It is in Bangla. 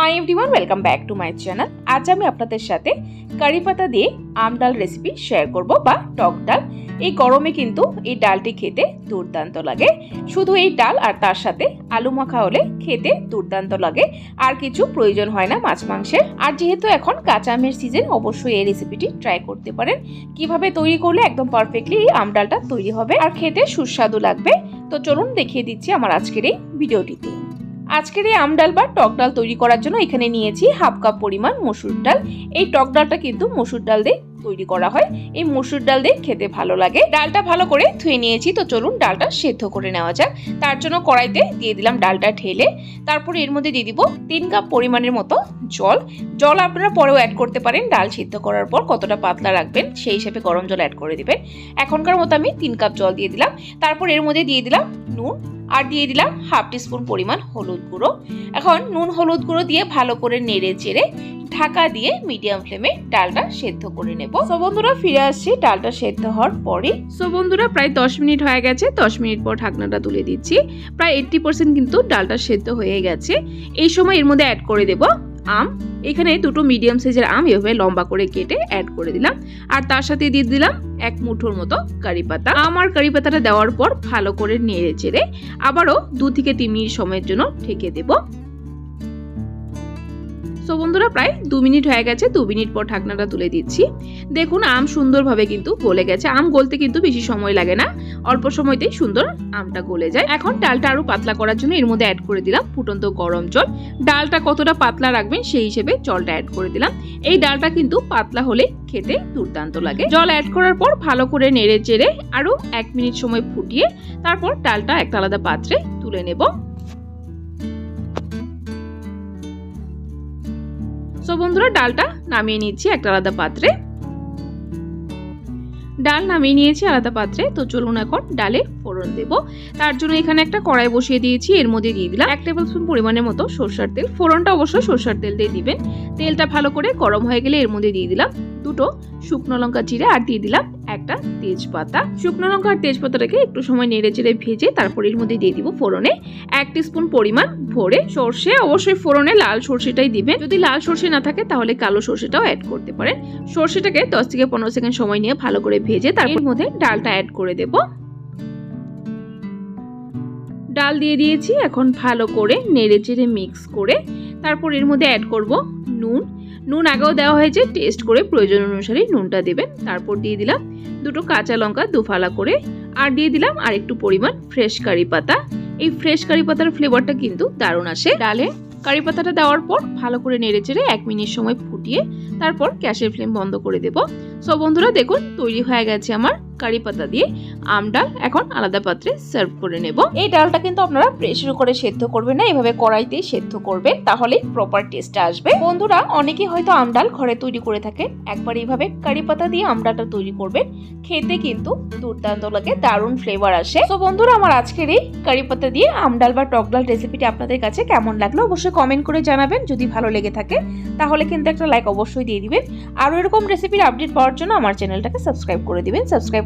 Hi everyone welcome back to my channel আজ আমি আপনাদের সাথে কারি পাতা দিয়ে আম ডাল রেসিপি শেয়ার করব বা টক ডাল। এই গরমে কিন্তু এই ডালটি খেতে দুর্দান্ত লাগে। শুধু এই ডাল আর তার সাথে আলু মাখা হলে খেতে দুর্দান্ত লাগে। আর কিছু প্রয়োজন হয় না মাছ মাংসের। আর যেহেতু এখন কাঁচা আমের সিজন অবশ্যই এই রেসিপিটি ট্রাই করতে পারেন। কীভাবে তৈরি করলে একদম পারফেক্টলি এই আম ডালটা তৈরি হবে আর খেতে সুস্বাদু লাগবে, তো চলুন দেখিয়ে দিচ্ছি আমার আজকের এই ভিডিওটিতে আজকের এই আম ডাল বা টক ডাল তৈরি করার জন্য এখানে নিয়েছি হাফ কাপ পরিমাণ মসুর ডাল। এই টক ডালটা কিন্তু মসুর ডাল দিয়ে তৈরি করা হয়। এই মসুর ডাল দিয়ে খেতে ভালো লাগে। ডালটা ভালো করে ধুয়ে নিয়েছি, তো চলুন ডালটা সেদ্ধ করে নেওয়া যাক। তার জন্য কড়াইতে দিয়ে দিলাম ডালটা ঢেলে। তারপর এর মধ্যে দিয়ে দিব তিন কাপ পরিমাণের মতো জল। জল আপনারা পরেও অ্যাড করতে পারেন। ডাল সিদ্ধ করার পর কতটা পাতলা রাখবেন, সেই হিসেবে গরম জল অ্যাড করে দিবেন। এখনকার মতো আমি তিন কাপ জল দিয়ে দিলাম। তারপর এর মধ্যে দিয়ে দিলাম নুন। আর দিয়ে দিলাম হাফ টিস্পুন পরিমাণ হলুদ গুঁড়ো। এখন নুন হলুদ গুঁড়ো দিয়ে ভালো করে নেড়ে চেড়ে ঢাকা দিয়ে মিডিয়াম ফ্লেমে ডালটা সেদ্ধ করে নেব। সো বন্ধুরা, ফিরে আসছি ডালটা সেদ্ধ হওয়ার পরে সো বন্ধুরা, প্রায় দশ মিনিট হয়ে গেছে, দশ মিনিট পর ঢাকনাটা তুলে দিচ্ছি। প্রায় এইট্টি পার্সেন্ট কিন্তু ডালটা সেদ্ধ হয়ে গেছে। এই সময় এর মধ্যে অ্যাড করে দেব আম। এখানে দুটো মিডিয়াম সাইজের আম এভাবে লম্বা করে কেটে অ্যাড করে দিলাম। আর তার সাথে দিয়ে দিলাম এক মুঠোর মতো কারি পাতা। আম আর কারি পাতাটা দেওয়ার পর ভালো করে নেড়ে চেড়ে আবারও দু থেকে তিন মিনিট সময়ের জন্য ঠেকে দেব। সো বন্ধুরা, প্রায় দু মিনিট হয়ে গেছে, দু মিনিট পর ঢাকনাটা তুলে দিচ্ছি। দেখুন, আম সুন্দরভাবে কিন্তু গলে গেছে। আম গলতে কিন্তু বেশি সময় লাগে না, অল্প সময়তেই সুন্দর আমটা গলে যায়। এখন ডালটা আরও পাতলা করার জন্য এর মধ্যে অ্যাড করে দিলাম ফুটন্ত গরম জল। ডালটা কতটা পাতলা রাখবেন সেই হিসেবে জলটা অ্যাড করে দিলাম। এই ডালটা কিন্তু পাতলা হলে খেতে দুর্দান্ত লাগে। জল অ্যাড করার পর ভালো করে নেড়ে চেড়ে আরও এক মিনিট সময় ফুটিয়ে তারপর ডালটা একটা আলাদা পাত্রে তুলে নেব। সো বন্ধুরা, ডালটা নামিয়ে নিচ্ছি একটা আলাদা পাত্রে। ডাল নামিয়ে নিয়েছি আলাদা পাত্রে, তো চলুন এখন ডালে ফোড়ন দেব। তার জন্য এখানে একটা কড়াই বসিয়ে দিয়েছি, এর মধ্যে দিয়ে দিলাম এক টেবিল স্পুন পরিমাণের মতো সর্ষার তেল। ফোড়নটা অবশ্যই সর্ষার তেল দিয়ে দিবেন। তেলটা ভালো করে গরম হয়ে গেলে এর মধ্যে দিয়ে দিলাম দুটো শুকনো লঙ্কা চিড়ে আর দিয়ে দিলাম একটা তেজপাতা। শুকনো লঙ্কা আর তেজপাতাটাকে একটু সময় নেড়ে চেড়ে ভেজে তারপর এর মধ্যে দিয়ে দিব ফোড়নে। এক স্পুন পরিমাণ ভরে সর্ষে। অবশ্যই ফোড়নে লাল সর্ষেটাই দিবেন। যদি লাল সর্ষে না থাকে তাহলে কালো সর্ষেটাও অ্যাড করতে পারেন। সর্ষেটাকে দশ থেকে পনেরো সেকেন্ড সময় নিয়ে ভালো করে ভেজে তারপর মধ্যে ডালটা অ্যাড করে দেব। ডাল দিয়ে দিয়েছি। এখন ভালো করে নেড়ে চেড়ে মিক্স করে তারপর এর মধ্যে অ্যাড করব নুন। নুন আগেও দেওয়া হয়েছে টেস্ট করে প্রয়োজন অনুসারে নুনটা দেবেন। তারপর দিয়ে দিলাম দুটো কাঁচা লঙ্কা দুফালা করে, আর দিয়ে দিলাম আর একটু পরিমাণ ফ্রেশ কারি পাতা। এই ফ্রেশ কারি পাতার ফ্লেভারটা কিন্তু দারুণ আসে। ডালে কারি পাতাটা দেওয়ার পর ভালো করে নেড়ে চেড়ে এক মিনিট সময় ফুটিয়ে তারপর গ্যাসের ফ্লেম বন্ধ করে দেব। সব বন্ধুরা, দেখুন, তৈরি হয়ে গেছে আমার কারি পাতা দিয়ে আম, ডাল এখন আলাদা পাত্রে সার্ভ করে নেব। এই ডালটা কিন্তু আপনারা প্রেশার করে সেদ্ধ করবেন না, এভাবে কড়াইতেই সেদ্ধ করবেন, তাহলেই প্রপার টেস্টটা আসবে। বন্ধুরা, অনেকেই হয়তো আম, ডাল ঘরে তৈরি করে থাকে একবার এইভাবে কারি পাতা দিয়ে আম, ডালটা তৈরি করবেন, খেতে কিন্তু দুর্দান্ত লাগে, দারুণ ফ্লেভার আসে। তো বন্ধুরা, আমার আজকের এই কারি পাতা দিয়ে আম, ডাল বা টক ডাল রেসিপিটি আপনাদের কাছে কেমন লাগল অবশ্যই কমেন্ট করে জানাবেন, যদি ভালো লেগে থাকে, তাহলে কিন্তু একটা লাইক অবশ্যই দিয়ে দিবেন। আর এরকম রেসিপির আপডেট পাওয়ার জন্য আমার চ্যানেলটাকে সাবস্ক্রাইব করে দিবেন সাবস্ক্রাইব